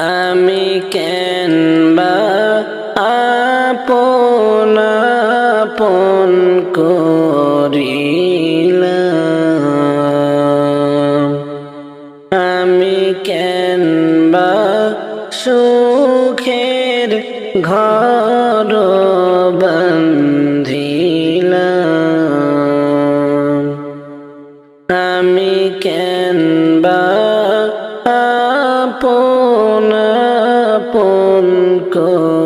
আমি কেন বা আপন আপন করিলাম। আমি কেন বা সুখের ঘর আপন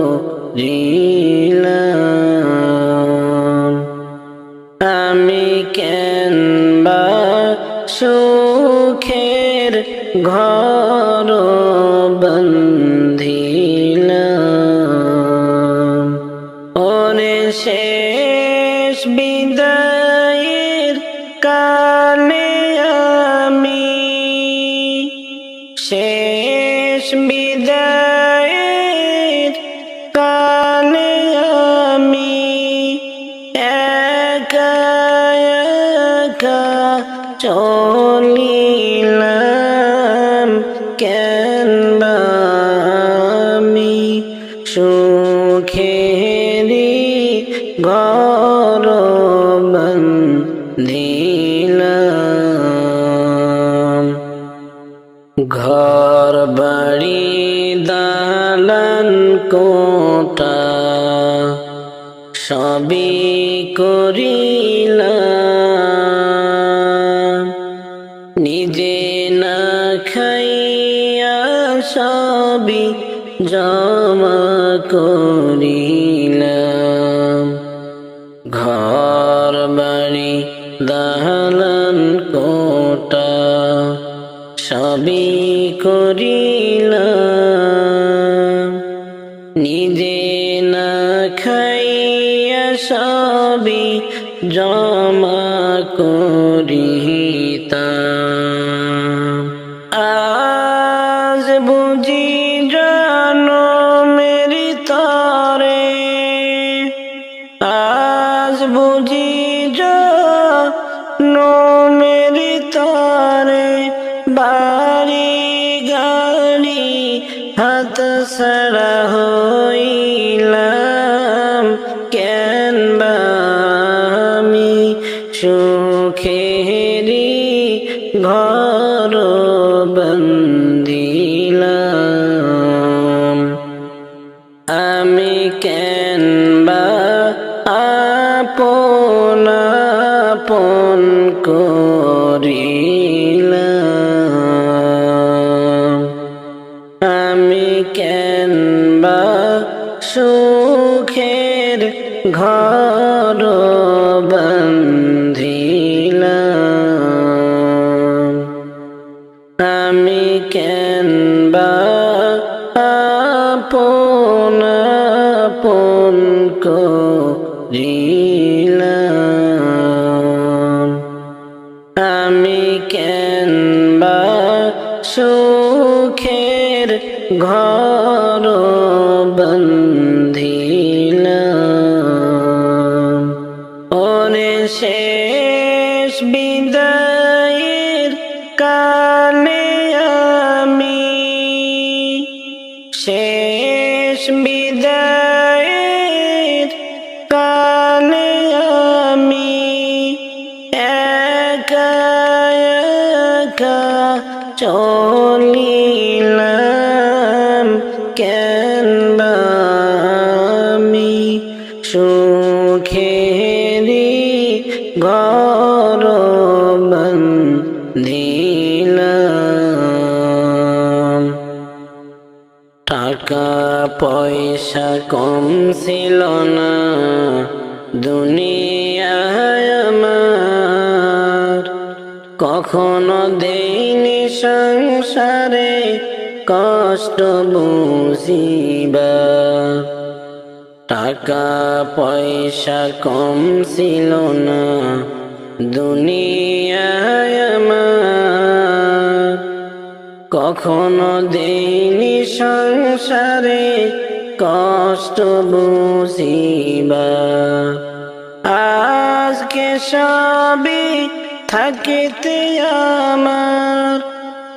চলিলাম কেন আমি সুখেরি ঘর দিলাম ঘর বাড়ি দালান কোটা সবই করিলাম। জমা করিলাম। ঘর বাড়ি দালান কোটা সবই করিলাম। নিজে না খাইয়া সবই জমা করিতাম। সুখেরি ঘর। টাকা পয়সা কম ছিল না। দুনিয়ায় কখনো দেইনি সংসারে কষ্ট বুঝিবা। টাকা পয়সা কম ছিল না। দুনিয়ায় আমার কখনো দেইনি সংসারে কষ্ট বুঝিবা। আজকে সবই থাকিতে আমার।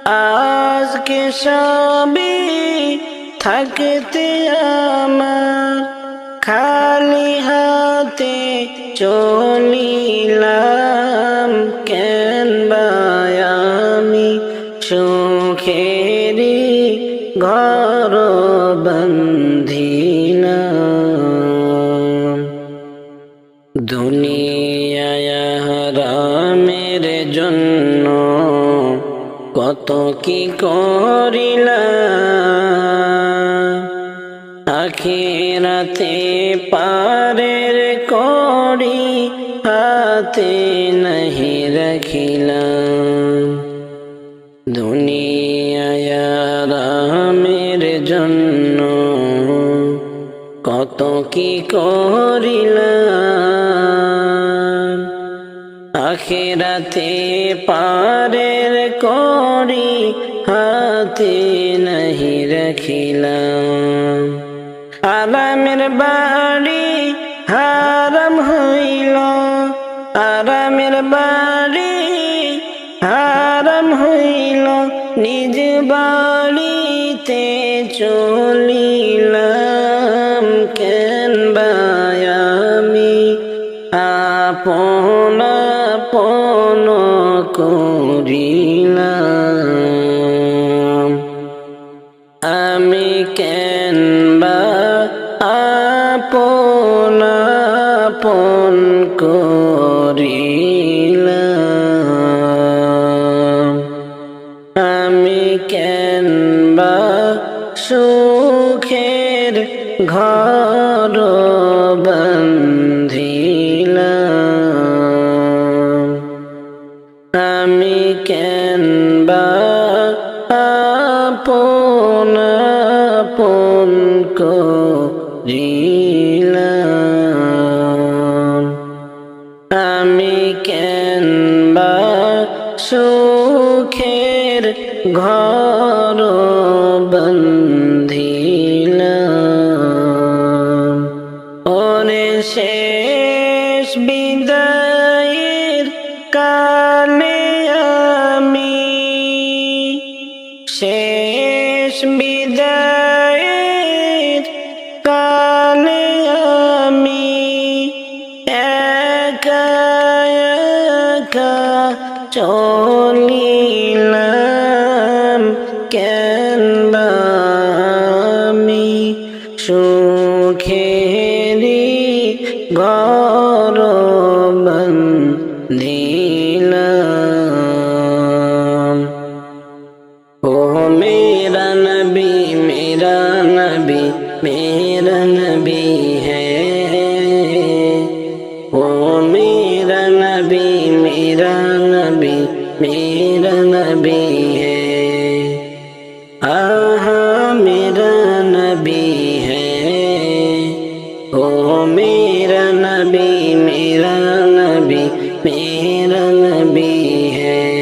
আজকে সবই থাকতে আমার। খালি হাতে চলিলাম কেন আমি সুখেরি ঘর বন্ধিলাম দুনিয়ায় হারামের জন্য কত কি করিলাম আখিরাতে পারের করি হাতে নাহি রাখিলাম কত কি করিলাম? আখেরাতে পারের করি হাতে নাহি রাখিলাম। আরামের বাড়ি হারাম হইল, আরামের বাড়ি হারাম হইল, নিজ বাড়িতে চলিলাম কেন আমি? আপন আপন করিলাম। ঘর বন্ধিলাম আমি কেন বা আপন আপন করিলাম। আমি কেন বা সুখের ঘর been the need नबी है।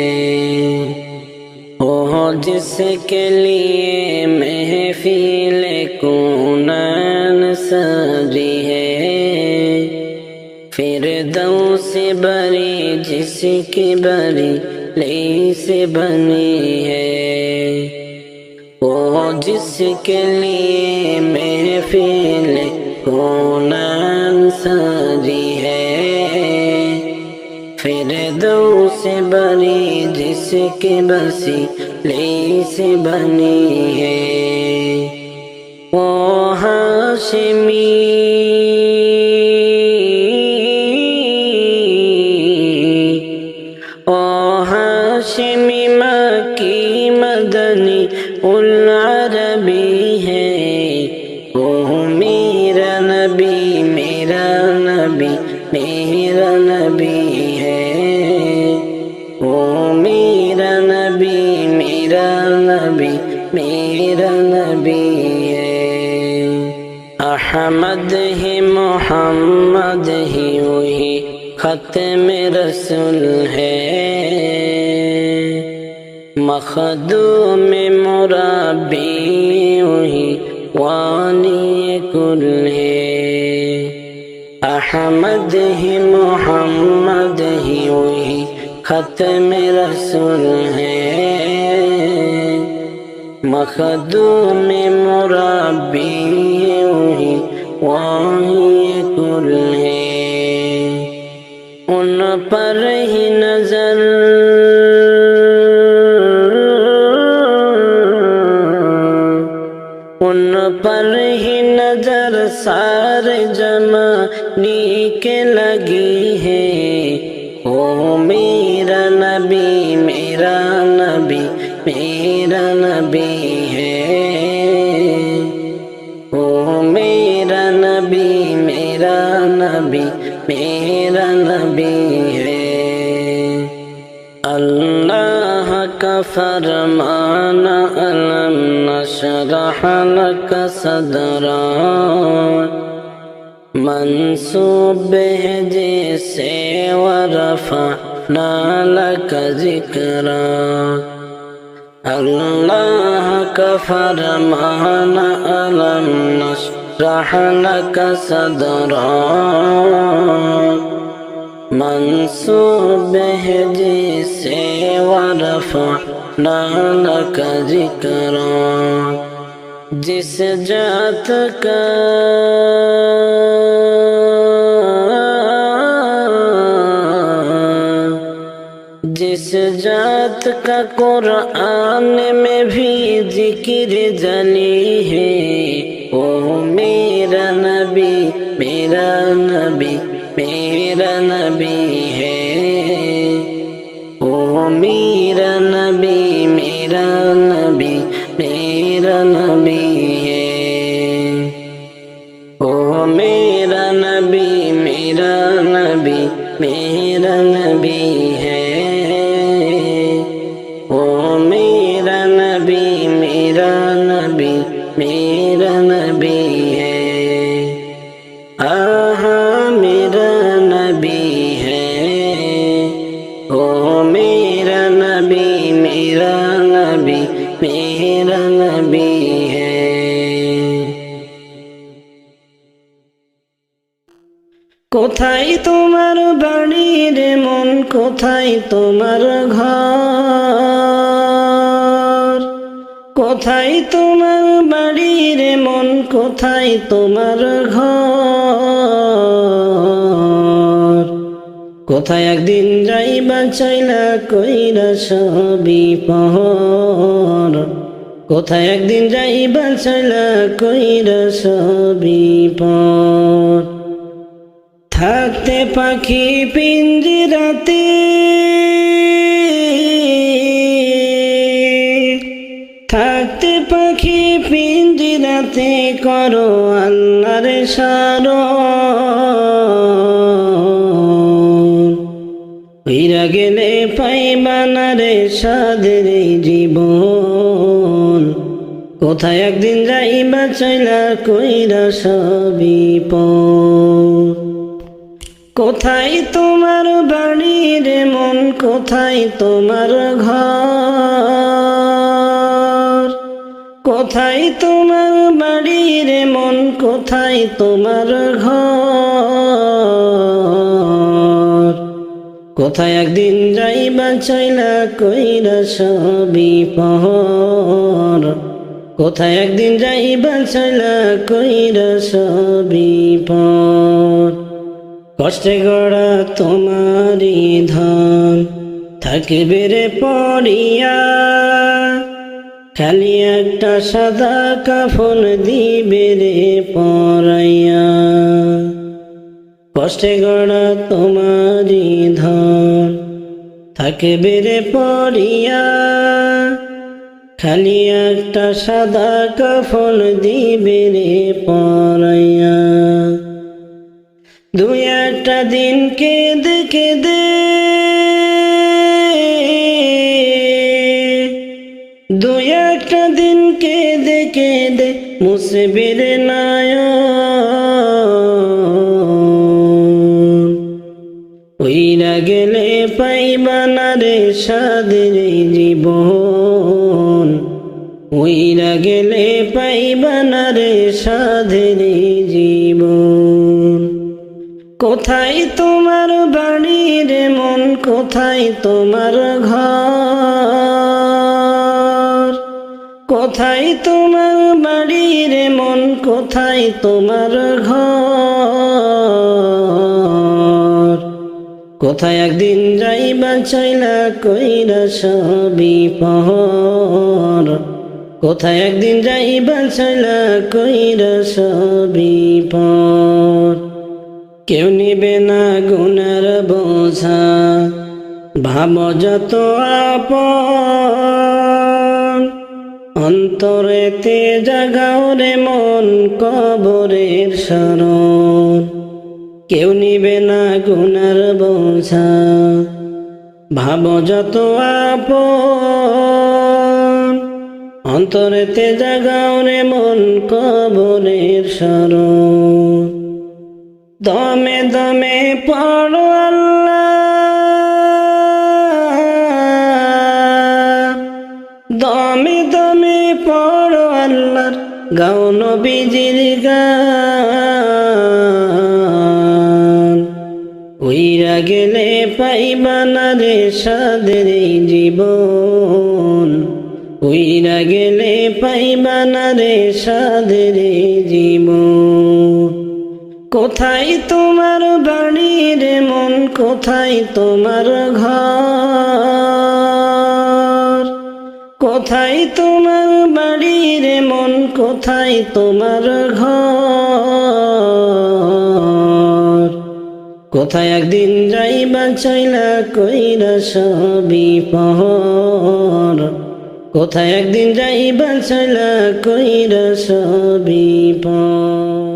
ओ जिसके लिए महफिल कूनन सजी है। फिर दो से बरी, जिसकी बरी ले से बनी है। ओ जिसके लिए महफिल कूनन सजी दो से बनी जिसके बसी ले से बनी है ओ हाशिमी मेरा नबी मेरा नबी है अहमद ही मोहम्मद ही वही खत्म रसूल है मखदूम मुराबी वही वानी कुल है अहमद ही मोहम्मद ही वही खत्म रसूल है مخدوم مربيه وهي كله ان پر ہی نظر ان پر ہی نظر سارے جمع نیک لگی فرمانا ألم نشرح لك صدرا. منصوب به سي ورفعنا لك ذكرا الله كفر معنا ألم نشرح لك صدرا. منصور بهدي سي ورفعنا لك ذكرا جس جاتك جس جات کا قرآن میں بھی ذکر جلی ہے وہ میرا نبی میرا نبی میرا मेरा नबी কোথায় তোমার বাড়ি রে মন, কোথায় তোমার ঘর? কোথায় তোমার বাড়ি রে মন, কোথায় তোমার ঘর? কোথায় একদিন যাইবা চাইলা কইরা সবই পহর কোথায় একদিন যাইবা চাইলা কইরা সবই পর? থাকতে পাখি পিঞ্জিরাতে থাকতে পাখি পিঞ্জিরাতে করো আল্লাহর সার হইরা গেলে পাইবানারে সাদের জীবন। কোথায় একদিন যাইবা, চাইলা কইরা সবই পর। কোথায় তোমার বাড়ি রে মন, কোথায় তোমার ঘর? কোথায় তোমার বাড়ি রে মন, কোথায় তোমার ঘর? কোথায় একদিন যাইবা চাইলা কইরা সবই পহর কোথায় একদিন যাইবা চাইলা কইরা সবই পর? কষ্টে গড়া তোমারি ধন থাকবে রে পড়িয়া। খালি একটা সাদা কাফন দিবে রে পরাইয়া। কষ্টে গড়া তোমারি ধন থাকবে রে পড়িয়া। খালি একটা সাদা কাফন দিবে রে পরাইয়া। দু একটা দিন কেঁদে কেঁদে দু একটা দিন কেঁদে কেঁদে মুসবির নায় ওইরা গেলে পাইবানা রে সাদের জীবন। ওইরা গেলে পাইবানা রে সাদের জীবন। কোথায় তোমার বাড়ি রে মন, কোথায় তোমার ঘর? কোথায় তোমার বাড়ি রে মন, কোথায় তোমার ঘর? কোথায় একদিন যাইবা চাইলা কইরা সবই পহর কোথায় একদিন যাইবা চাইলা কইরা সবই পর? কেউ নিবে না গুনার বোঝা। ভাব যত আপন। অন্তরেতে জাগাও রে মন কবরের শরণ কেউ নিবে না গুনার বোঝা। ভাব যত আপন। অন্তরেতে জাগাও রে মন কবরের শরণ দমে দমে পড়ো আল্লাহ। দমে দমে পড়ো আল্লাহর গাও নবীজির গান। গেলে পাইবা না রে সাদের জীবন। উইরা গেলে পাইবা না রে সাদের জীবন। কোথায় তোমার বাড়ি রে মন, কোথায় তোমার ঘর? কোথায় তোমার বাড়ি রে মন, কোথায় তোমার ঘর? কোথায় একদিন যাইবা চাইলা কইরা সবই পহর কোথায় একদিন যাইবা চাইলা কইরা সবই পর?